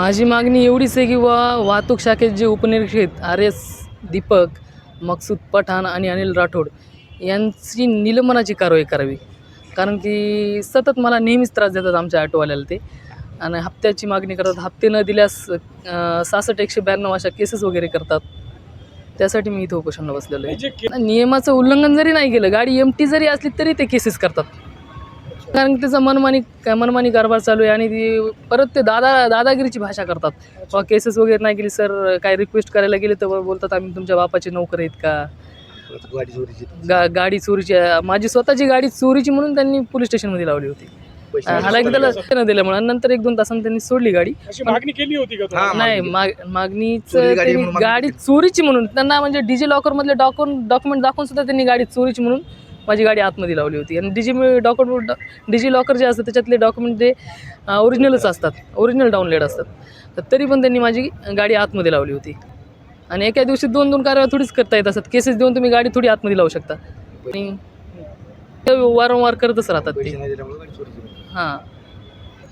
माझी मागणी एवढीच आहे की वा वाहतूक शाखेत जे उपनिरीक्षक आर एस दीपक मकसूद पठाण आणि अनिल राठोड यांची निलंबनाची कारवाई करावी. कारण की सतत मला नेहमीच त्रास देतात आमच्या ऑटोवाल्याला ते. आणि हप्त्याची मागणी करतात. हप्ते न दिल्यास सहासष्ट एकशे ब्याण्णव अशा केसेस वगैरे करतात. त्यासाठी मी इथं उपोषणला बसलेलो आहे. जे के- नियमाचं उल्लंघन जरी नाही केलं गाडी एम टी जरी असली तरी ते केसेस करतात. कारण की त्याचा मनमानी मनमानी कारभार चालू आहे आणि ती परत ते दादा दादागिरीची भाषा करतात. किंवा केसेस वगैरे नाही केली सर काय रिक्वेस्ट करायला गेले तर बोलतात आम्ही तुमच्या बापाचे नोकर आहेत का? गाडी चोरीची गा गाडी चोरीची. माझी स्वतःची गाडी चोरीची म्हणून त्यांनी पोलीस स्टेशनमध्ये लावली होती. हालाकी त्याला न दिल्यामुळे नंतर एक दोन तासांनी त्यांनी सोडली गाडी. मागणी केली होती का नाही मागणी माग मागणीचं गाडी चोरीची म्हणून त्यांना म्हणजे डिजी लॉकरमधले डॉक्युमेंट डॉक्युमेंट दाखवून सुद्धा त्यांनी गाडी चोरीची म्हणून माझी गाडी आतमध्ये लावली होती. आणि डिजी डॉक्युमेंट डिजी लॉकर जे असतं त्याच्यातले डॉक्युमेंट ते ओरिजिनलच असतात. ओरिजिनल डाउनलोड असतात. तर तरी पण त्यांनी माझी गाडी आतमध्ये लावली होती. आणि एका दिवशी दोन दोन कारवाया थोडीच करता येत असतात. केसेस देऊन तुम्ही गाडी थोडी आतमध्ये लावू शकता. आणि ते वारंवार करतच राहतात ते. हां.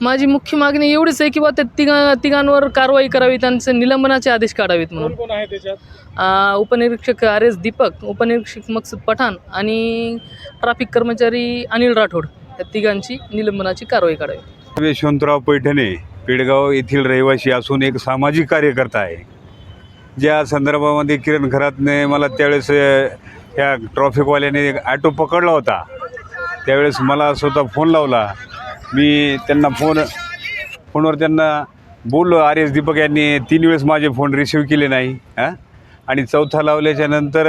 माझी मुख्य मागणी एवढीच आहे की बा त्या तिघा तिघांवर कारवाई करावी त्यांचे निलंबनाचे आदेश काढावेत कोण म्हणून. कोण आहे त्याच्यात? आ, उपनिरीक्षक आर एस दीपक उपनिरीक्षक मकसूद पठाण आणि ट्राफिक कर्मचारी अनिल राठोड. या तिघांची निलंबनाची कारवाई काढावी. यशवंतराव पैठणे पेडगाव येथील रहिवासी असून एक सामाजिक कार्यकर्ता आहे. ज्या संदर्भामध्ये किरण खरातने मला त्यावेळेस अ, ह्या ट्रॉफिकवाल्याने एक ॲटो पकडला होता. त्यावेळेस मला स्वतः फोन लावला. मी त्यांना फोन फोनवर त्यांना बोललो आर एस दीपक यांनी तीन वेळेस माझे फोन रिसिव्ह केले नाही हां? आणि चौथा लावल्याच्या नंतर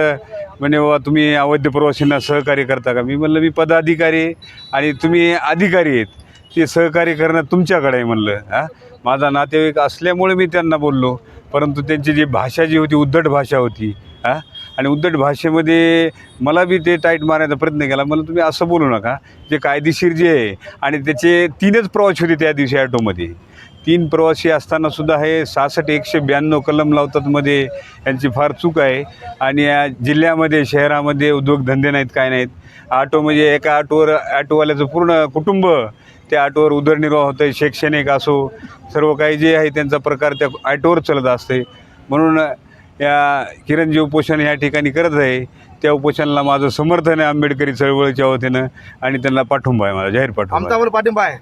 म्हणे बाबा तुम्ही अवैध प्रवाशांना सहकार्य करता का? मी म्हणलं मी पदाधिकारी आणि तुम्ही अधिकारी आहेत. ते सहकार्य करणं तुमच्याकडे आहे म्हणलं हां? माझा नातेवाईक असल्यामुळे मी त्यांना बोललो परंतु त्यांची जी भाषा जी होती उद्धट भाषा होती हां? आणि उद्धट भाषेमध्ये मला बी ते टाईट मारायचा प्रयत्न केला. मला तुम्ही असं बोलू नका. जे कायदेशीर जे आहे आणि त्याचे तीनच प्रवासी होते त्या दिवशी ॲटोमध्ये तीन प्रवासी असताना सुद्धा हे सहासष्ट एकशे ब्याण्णव कलम लावतात मध्ये. यांची फार चूक आहे. आणि या जिल्ह्यामध्ये शहरामध्ये उद्योगधंदे नाहीत काय नाहीत. ऑटो म्हणजे एका ऑटोवर ऑटोवाल्याचं पूर्ण कुटुंब त्या ऑटोवर उदरनिर्वाह होतं आहे शैक्षणिक असो सर्व काही जे आहे त्यांचा प्रकार त्या ऑटोवर चालत असते म्हणून या किरणजी उपोषण या ठिकाणी करत आहे त्या उपोषणाला माझं समर्थन आहे आंबेडकरी चळवळीच्या वतीनं आणि त्यांना पाठिंबा आहे माझा जाहीर पाठिंबा. आमचा पाठिंबा आहे